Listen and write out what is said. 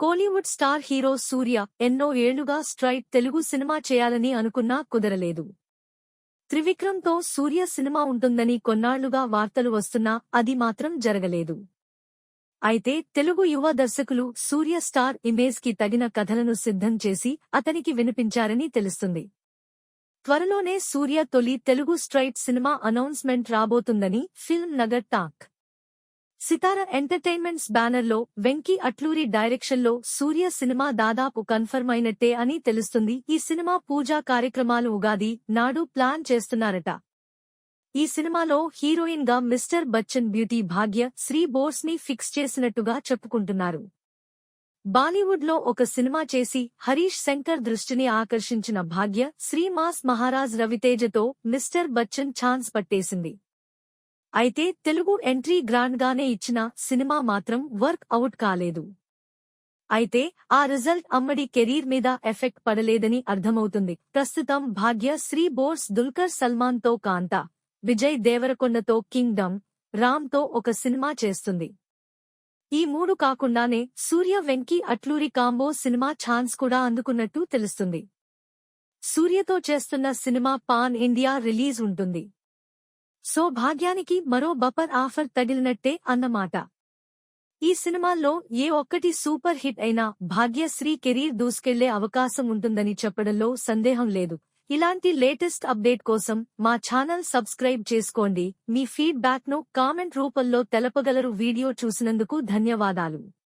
Kollywood star hero సూర్య ఎన్నో ఏళ్ళుగా straight Telugu cinema చేయాలని అనుకున్నా కుదరలేదు. త్రివిక్రమ్తో సూర్య సినిమా ఉంటుందని కొన్నాళ్ళుగా వార్తలు వస్తున్నా అది మాత్రం జరగలేదు. అయితే తెలుగు యువ దర్శకులు సూర్య స్టార్ ఇమేజ్కి తగిన కథలను సిద్ధం చేసి అతనికి వినిపించారని తెలుస్తుంది. త్వరలోనే సూర్య తొలి తెలుగు స్ట్రైట్ సినిమా అనౌన్స్మెంట్ రాబోతుందని film Nagar talk Sitara entertainments బ్యానర్లో వెంకీ అట్లూరి డైరెక్షన్లో సూర్య సినిమా దాదాపు కన్ఫర్మ్ అయినట్టే అని తెలుస్తుంది. ఈ సినిమా పూజా కార్యక్రమాలు ఉగాది నాడు ప్లాన్ చేస్తున్నారట. ఈ సినిమాలో హీరోయిన్గా మిస్టర్ బచ్చన్ బ్యూటీ భాగ్య శ్రీ బోర్స్ని ఫిక్స్ చేసినట్టుగా చెప్పుకుంటున్నారు. బాలీవుడ్లో ఒక సినిమా చేసి హరీష్ శంకర్ దృష్టిని ఆకర్షించిన భాగ్య శ్రీమాస్ మహారాజ్ రవితేజతో మిస్టర్ బచ్చన్ ఛాన్స్ పట్టేసింది. అయితే తెలుగు ఎంట్రీ గ్రాండ్ గానే ఇచ్చిన సినిమా మాత్రం వర్క్ అవుట్ కాలేదు. అయితే ఆ రిజల్ట్ అమ్మడి కెరీర్ మీద ఎఫెక్ట్ పడలేదని అర్థమవుతుంది. ప్రస్తుతం భాగ్య శ్రీ బోర్స్ దుల్కర్ సల్మాన్తో విజయ్ దేవరకొండతో కింగ్డమ్ రామ్తో ఒక సినిమా చేస్తుంది. ఈ మూడు కాకుండానే Suriya Venky Atluri combo cinema chance కూడా అందుకున్నట్టు తెలుస్తుంది. సూర్యతో చేస్తున్న సినిమా పాన్ ఇండియా రిలీజ్ ఉంటుంది. సో భాగ్యానికి మరో బపర్ ఆఫర్ తగిలినట్టే అన్నమాట. ఈ సినిమాల్లో ఏ ఒక్కటి సూపర్ హిట్ అయినా భాగ్యశ్రీ కెరీర్ దూసుకెళ్ళే అవకాశం ఉంటుందని చెప్పడంలో సందేహం లేదు. ఇలాంటి లేటెస్ట్ అప్డేట్ కోసం మా ఛానల్ సబ్స్క్రైబ్ చేసుకోండి. మీ ఫీడ్బ్యాక్ను కామెంట్ రూపంలో తెలపగలరు వీడియో చూసినందుకు ధన్యవాదాలు.